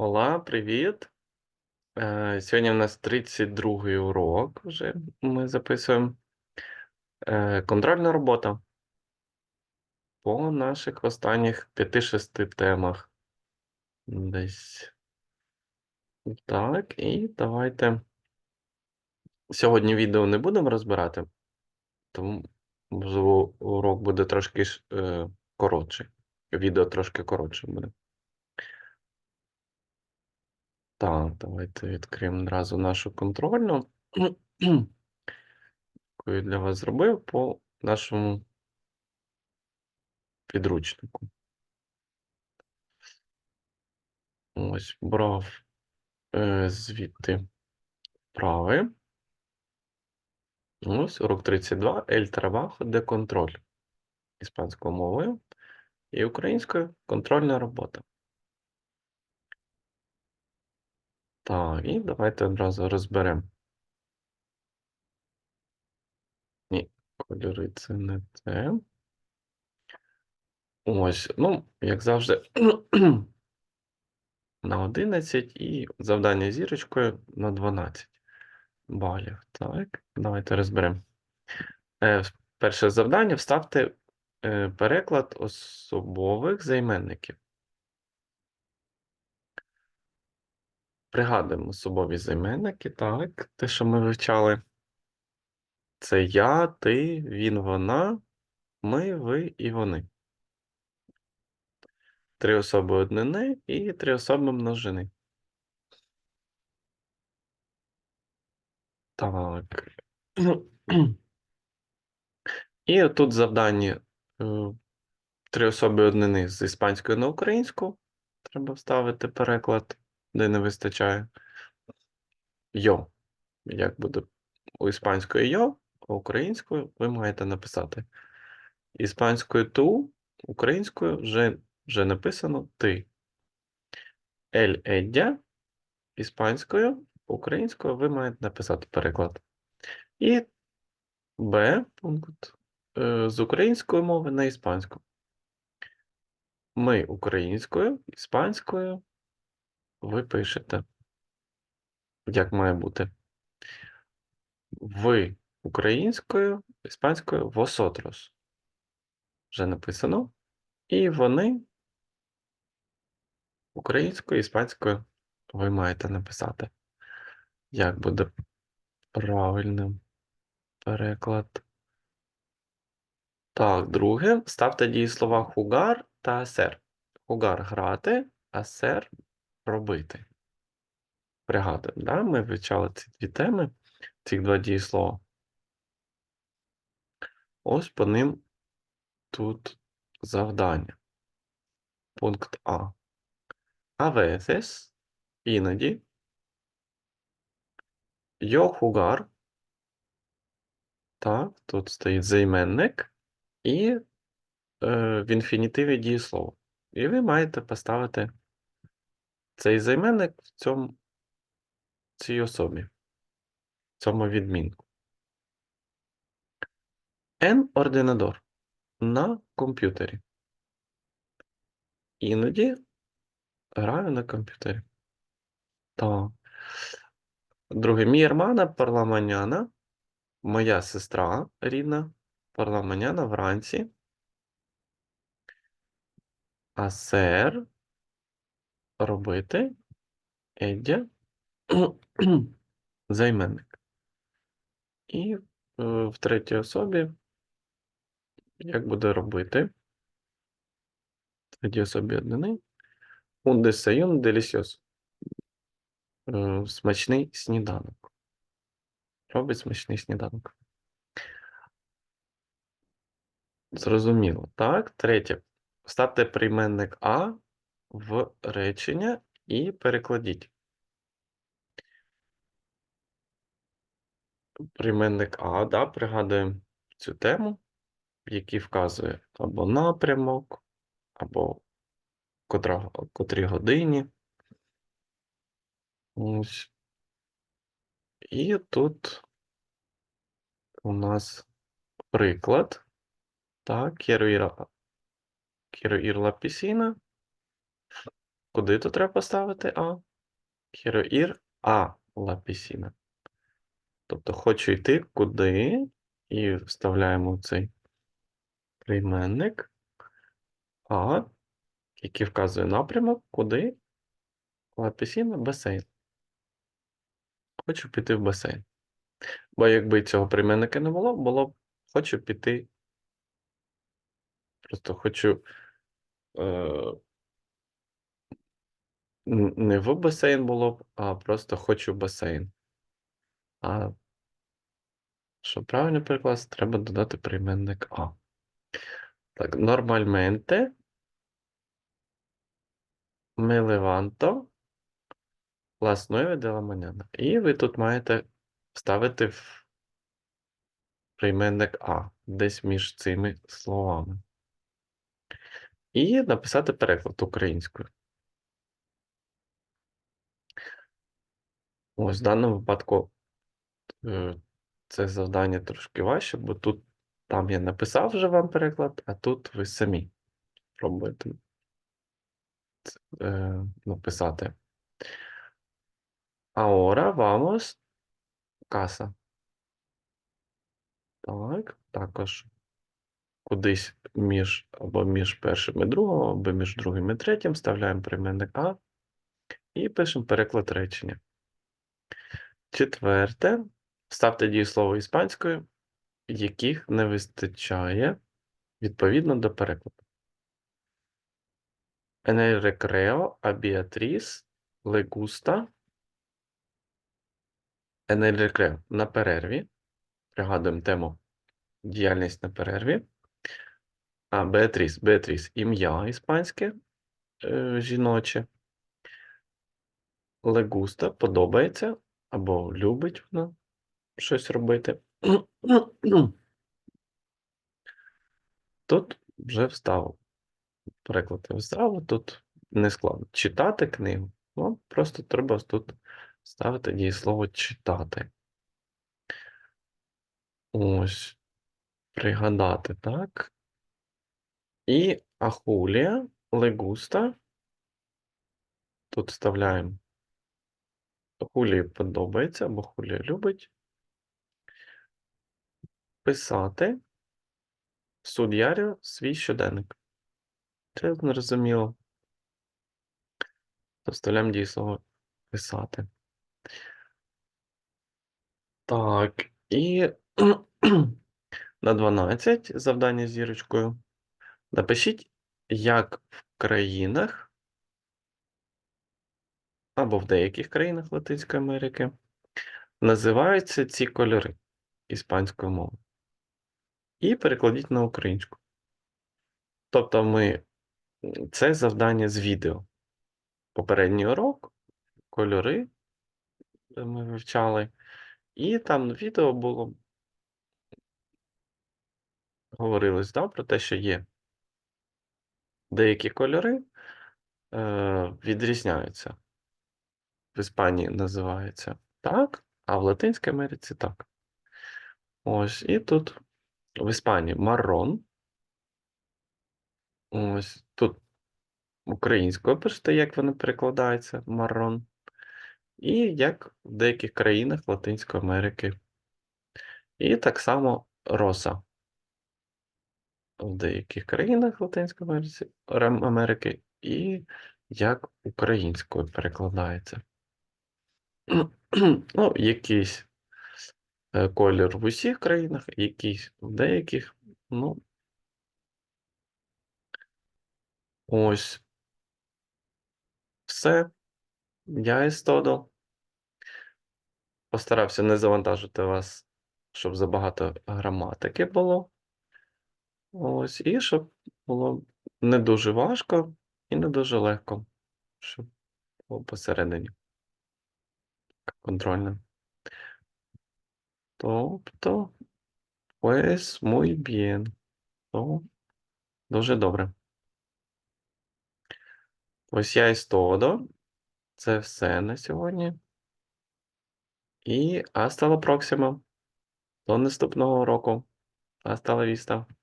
Ола, привіт. Е, Сьогодні у нас 32-й урок вже ми записуємо. Е, Контрольна робота по наших останніх 5-6 темах. Десь. Так, і давайте. Сьогодні відео не будемо розбирати, тому можливо урок буде трошки е, коротший. Відео трошки коротше буде. Так, давайте відкриємо одразу нашу контрольну. яку я для вас зробив по нашому підручнику. Ось брав е, звідти вправи. Ось урок 32 El trabajo de control. Іспанською мовою і українською контрольна робота. Так, і давайте одразу розберемо. Ні, кольори це не те. Ось, ну, як завжди, на 11 і завдання зірочкою на 12 балів. Так, давайте розберемо. Е, перше завдання вставте е, переклад особових займенників. Пригадуємо особові займенники, так, те, що ми вивчали. Це я, ти, він, вона, ми, ви і вони. Три особи однини і три особи множини. Так. І тут завдання е, три особи однини з іспанської на українську. Треба вставити переклад, де не вистачає. Йо. Як буде у іспанської йо, а українською ви маєте написати. Іспанською ту, українською вже, вже написано ти. Ель едя, іспанською, українською ви маєте написати переклад. І Б пункт е, з української мови на іспанську. Ми українською, іспанською ви пишете, як має бути. Ви українською, іспанською восотрос. Вже написано. І вони українською, іспанською ви маєте написати. Як буде правильним переклад? Так, друге. Ставте дієслова хугар та асер. Хугар грати, асер робити. Пригадуємо, да? ми вивчали ці дві теми, ці два дієслова. Ось по ним тут завдання. Пункт А. А veces, іноді, jugar, так, тут стоїть займенник і е, в інфінітиві дієслово. І ви маєте поставити цей займенник в цьому, цій особі, в цьому відмінку. En ординадор на комп'ютері. Іноді граю на комп'ютері. Так. Друге, мій la mañana, моя сестра рідна, mañana вранці. Hacer робити ella займенник. І е, в третій особі як буде робити? В третій особі однини. Un desayuno delicioso. Смачний сніданок. Робить смачний сніданок. Зрозуміло. Так, третє. Вставте прийменник А в речення і перекладіть. Прийменник А, да, пригадуємо цю тему, який вказує або напрямок, або котра, котрій годині. Ось. І тут у нас приклад. Так, quiero ir a, quiero ir a la piscina. Куди тут треба поставити А? A la piscina. Тобто хочу йти куди, і вставляємо цей прийменник А, який вказує напрямок, куди piscina – басейн. Хочу піти в басейн. Бо якби цього прийменника не було, було б хочу піти. Просто хочу е, не в басейн було б, а просто хочу басейн. А щоб правильно перекласти, треба додати прийменник А. Так, нормальменте. Me levanto las nueve de. І ви тут маєте вставити в прийменник А десь між цими словами. І написати переклад українською. Ось в даному випадку це завдання трошки важче, бо тут там я написав вже вам переклад, а тут ви самі пробуєте е, написати. Ahora vamos casa. Так, також кудись між або між першим і другим, або між другим і третім вставляємо прийменник А і пишемо переклад речення. Четверте. Вставте дієслово іспанською, яких не вистачає відповідно до перекладу. En el recreo a Beatriz на перерві. Пригадуємо тему діяльність на перерві. А Беатріс, Беатріс ім'я іспанське е, жіноче. Легуста подобається або любить вона щось робити. Тут вже вставив. Переклад я вставив, тут не складно. Читати книгу. Ну, просто треба тут ставити дієслово читати. Ось. Пригадати, так. І ахулія, легуста. Тут вставляємо. Хулі подобається, або хулія любить. Писати суддярю свій щоденник. Це зрозуміло. То вставляємо дієслово писати. Так, і на 12 завдання зірочкою. Напишіть, як в країнах або в деяких країнах Латинської Америки називаються ці кольори іспанською мовою. І перекладіть на українську. Тобто ми це завдання з відео. Попередній урок, кольори ми вивчали, і там відео було говорилось да, про те, що є деякі кольори е, відрізняються. В Іспанії називається так, а в Латинській Америці так. Ось, і тут в Іспанії маррон. Ось тут українською пишете, як воно перекладається маррон. І як в деяких країнах Латинської Америки. І так само роса. В деяких країнах Латинської Америки, і як українською перекладається. Ну, якийсь е, колір в усіх країнах, якийсь в деяких. Ну, ось. Все. Я із Тодо. Постарався не завантажити вас, щоб забагато граматики було. Ось, і щоб було не дуже важко і не дуже легко, щоб було посередині. Контрольне. Тобто, pues muy bien. То дуже добре. Ось я із Тодо. Це все на сьогодні. І hasta la próxima. До наступного року. Hasta la vista.